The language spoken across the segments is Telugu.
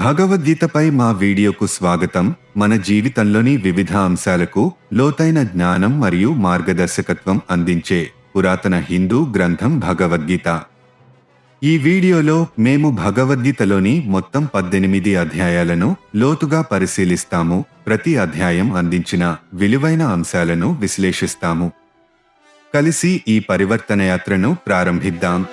భగవద్గీతపై మా వీడియోకు స్వాగతం మన జీవితంలోని వివిధ అంశాలకు లోతైన జ్ఞానం మరియు మార్గదర్శకత్వం అందించే పురాతన హిందూ గ్రంథం భగవద్గీత. ఈ వీడియోలో మేము భగవద్గీతలోని మొత్తం పద్దెనిమిది అధ్యాయాలను లోతుగా పరిశీలిస్తాము ప్రతి అధ్యాయం అందించిన విలువైన అంశాలను విశ్లేషిస్తాము. కలిసి ఈ పరివర్తన యాత్రను ప్రారంభిద్దాం.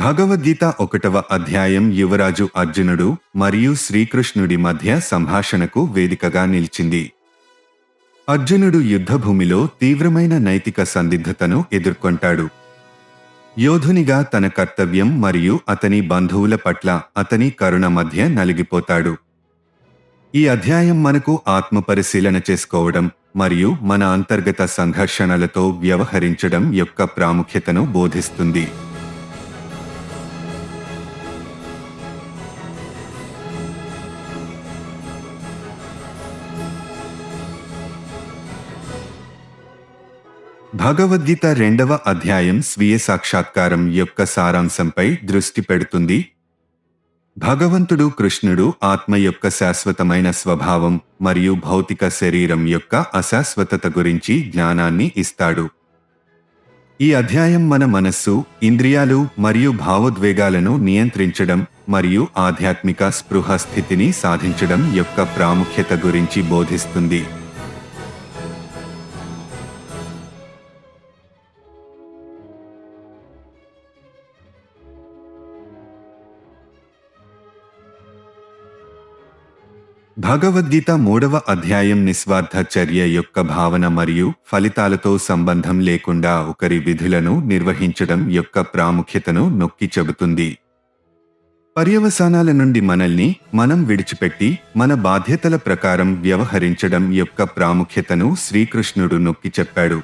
భగవద్గీత ఒకటవ అధ్యాయం యువరాజు అర్జునుడు మరియు శ్రీకృష్ణుడి మధ్య సంభాషణకు వేదికగా నిలిచింది. అర్జునుడు యుద్ధభూమిలో తీవ్రమైన నైతిక సందిగ్ధతను ఎదుర్కొంటాడు. యోధునిగా తన కర్తవ్యం మరియు అతని బంధువుల పట్ల అతని కరుణ మధ్య నలిగిపోతాడు. ఈ అధ్యాయం మనకు ఆత్మపరిశీలన చేసుకోవడం మరియు మన అంతర్గత సంఘర్షణలతో వ్యవహరించడం యొక్క ప్రాముఖ్యతను బోధిస్తుంది. భగవద్గీత రెండవ అధ్యాయం స్వీయ సాక్షాత్కారం యొక్క సారాంశంపై దృష్టి పెడుతుంది. భగవంతుడు కృష్ణుడు ఆత్మ యొక్క శాశ్వతమైన స్వభావం మరియు భౌతిక శరీరం యొక్క అశాశ్వతత గురించి జ్ఞానాన్ని ఇస్తాడు. ఈ అధ్యాయం మన మనస్సు ఇంద్రియాలు మరియు భావోద్వేగాలను నియంత్రించడం మరియు ఆధ్యాత్మిక స్పృహ స్థితిని సాధించడం యొక్క ప్రాముఖ్యత గురించి బోధిస్తుంది. భగవద్గీత మూడవ అధ్యాయం నిస్వార్థ చర్య యొక్క భావన మరియు ఫలితాలతో సంబంధం లేకుండా ఒకరి విధులను నిర్వహించడం యొక్క ప్రాముఖ్యతను నొక్కి చెబుతుంది. పర్యవసానాల నుండి మనల్ని మనం విడిచిపెట్టి మన బాధ్యతల ప్రకారం వ్యవహరించడం యొక్క ప్రాముఖ్యతను శ్రీకృష్ణుడు నొక్కి చెప్పాడు.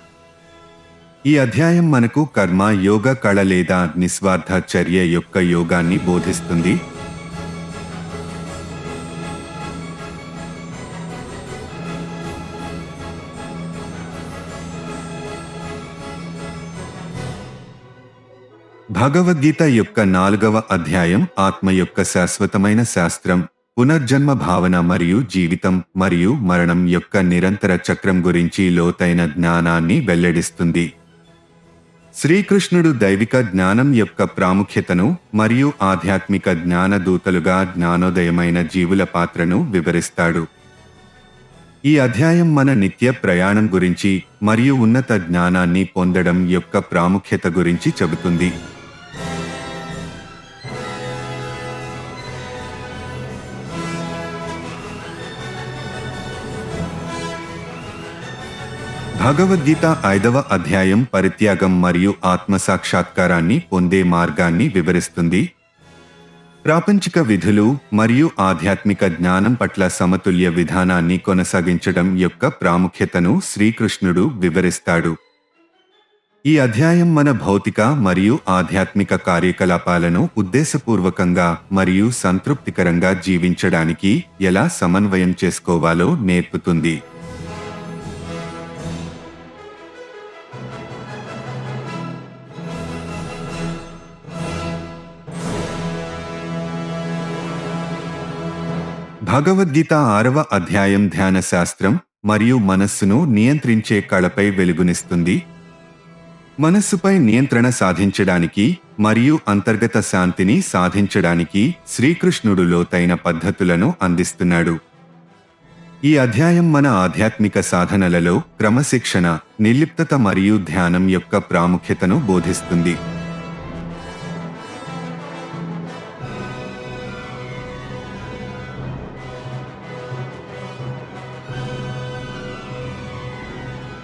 ఈ అధ్యాయం మనకు కర్మ యోగ కళ లేదా నిస్వార్థ చర్య యొక్క యోగాన్ని బోధిస్తుంది. భగవద్గీత యొక్క నాలుగవ అధ్యాయం ఆత్మ యొక్క శాశ్వతమైన శాస్త్రం పునర్జన్మ భావన మరియు జీవితం మరియు మరణం యొక్క నిరంతర చక్రం గురించి లోతైన జ్ఞానాన్ని వెల్లడిస్తుంది. శ్రీకృష్ణుడు దైవిక జ్ఞానం యొక్క ప్రాముఖ్యతను మరియు ఆధ్యాత్మిక జ్ఞానదూతలుగా జ్ఞానోదయమైన జీవుల పాత్రను వివరిస్తాడు. ఈ అధ్యాయం మన నిత్య ప్రయాణం గురించి మరియు ఉన్నత జ్ఞానాన్ని పొందడం యొక్క ప్రాముఖ్యత గురించి చెబుతుంది. భగవద్గీత ఐదవ అధ్యాయం పరిత్యాగం మరియు ఆత్మసాక్షాత్కారాన్ని పొందే మార్గాన్ని వివరిస్తుంది. ప్రాపంచిక విధులు మరియు ఆధ్యాత్మిక జ్ఞానం పట్ల సమతుల్య విధానాన్ని కొనసాగించడం యొక్క ప్రాముఖ్యతను శ్రీకృష్ణుడు వివరిస్తాడు. ఈ అధ్యాయం మన భౌతిక మరియు ఆధ్యాత్మిక కార్యకలాపాలను ఉద్దేశపూర్వకంగా మరియు సంతృప్తికరంగా జీవించడానికి ఎలా సమన్వయం చేసుకోవాలో నేర్పుతుంది. భగవద్గీత ఆరవ అధ్యాయం ధ్యాన శాస్త్రం మరియు మనస్సును నియంత్రించే కళపై వెలుగునిస్తుంది. మనస్సుపై నియంత్రణ సాధించడానికి మరియు అంతర్గత శాంతిని సాధించడానికి శ్రీకృష్ణుడు లోతైన పద్ధతులను అందిస్తున్నాడు. ఈ అధ్యాయం మన ఆధ్యాత్మిక సాధనలలో క్రమశిక్షణ నిర్లిప్తత మరియు ధ్యానం యొక్క ప్రాముఖ్యతను బోధిస్తుంది.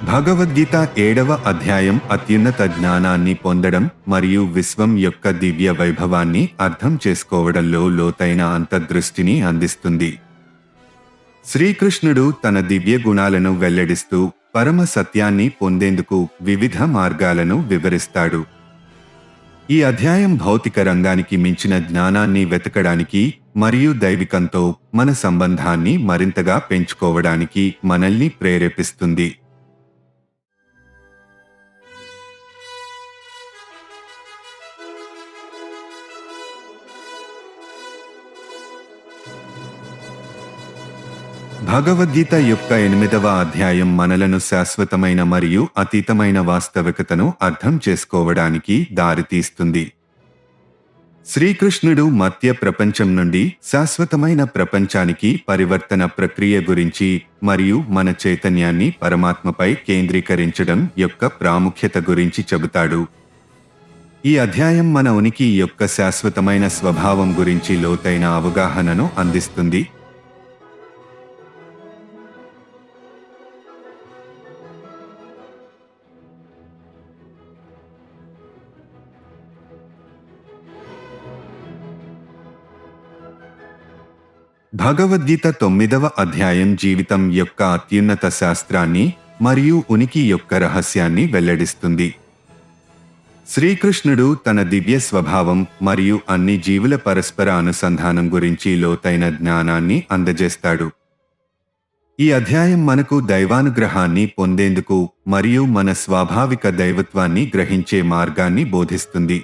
భగవద్గీత ఏడవ అధ్యాయం అత్యున్నత జ్ఞానాన్ని పొందడం మరియు విశ్వం యొక్క దివ్య వైభవాన్ని అర్థం చేసుకోవడంలో లోతైన అంతర్దృష్టిని అందిస్తుంది. శ్రీకృష్ణుడు తన దివ్య గుణాలను వెల్లడిస్తూ పరమ సత్యాన్ని పొందేందుకు వివిధ మార్గాలను వివరిస్తాడు. ఈ అధ్యాయం భౌతిక రంగానికి మించిన జ్ఞానాన్ని వెతకడానికి మరియు దైవికంతో మన సంబంధాన్ని మరింతగా పెంచుకోవడానికి మనల్ని ప్రేరేపిస్తుంది. భగవద్గీత యొక్క ఎనిమిదవ అధ్యాయం మనలను శాశ్వతమైన మరియు అతీతమైన వాస్తవికతను అర్థం చేసుకోవడానికి దారితీస్తుంది శ్రీకృష్ణుడు మధ్య ప్రపంచం నుండి శాశ్వతమైన ప్రపంచానికి పరివర్తన ప్రక్రియ గురించి మరియు మన చైతన్యాన్ని పరమాత్మపై కేంద్రీకరించడం యొక్క ప్రాముఖ్యత గురించి చెబుతాడు. ఈ అధ్యాయం మన ఉనికి యొక్క శాశ్వతమైన స్వభావం గురించి లోతైన అవగాహనను అందిస్తుంది. భగవద్గీత తొమ్మిదవ అధ్యాయం జీవితం యొక్క అత్యున్నత శాస్త్రాన్ని మరియు ఉనికి యొక్క రహస్యాన్ని వెల్లడిస్తుంది. శ్రీకృష్ణుడు తన దివ్య స్వభావం మరియు అన్ని జీవుల పరస్పర అనుసంధానం గురించి లోతైన జ్ఞానాన్ని అందజేస్తాడు. ఈ అధ్యాయం మనకు దైవానుగ్రహాన్ని పొందేందుకు మరియు మన స్వాభావిక దైవత్వాన్ని గ్రహించే మార్గాన్ని బోధిస్తుంది.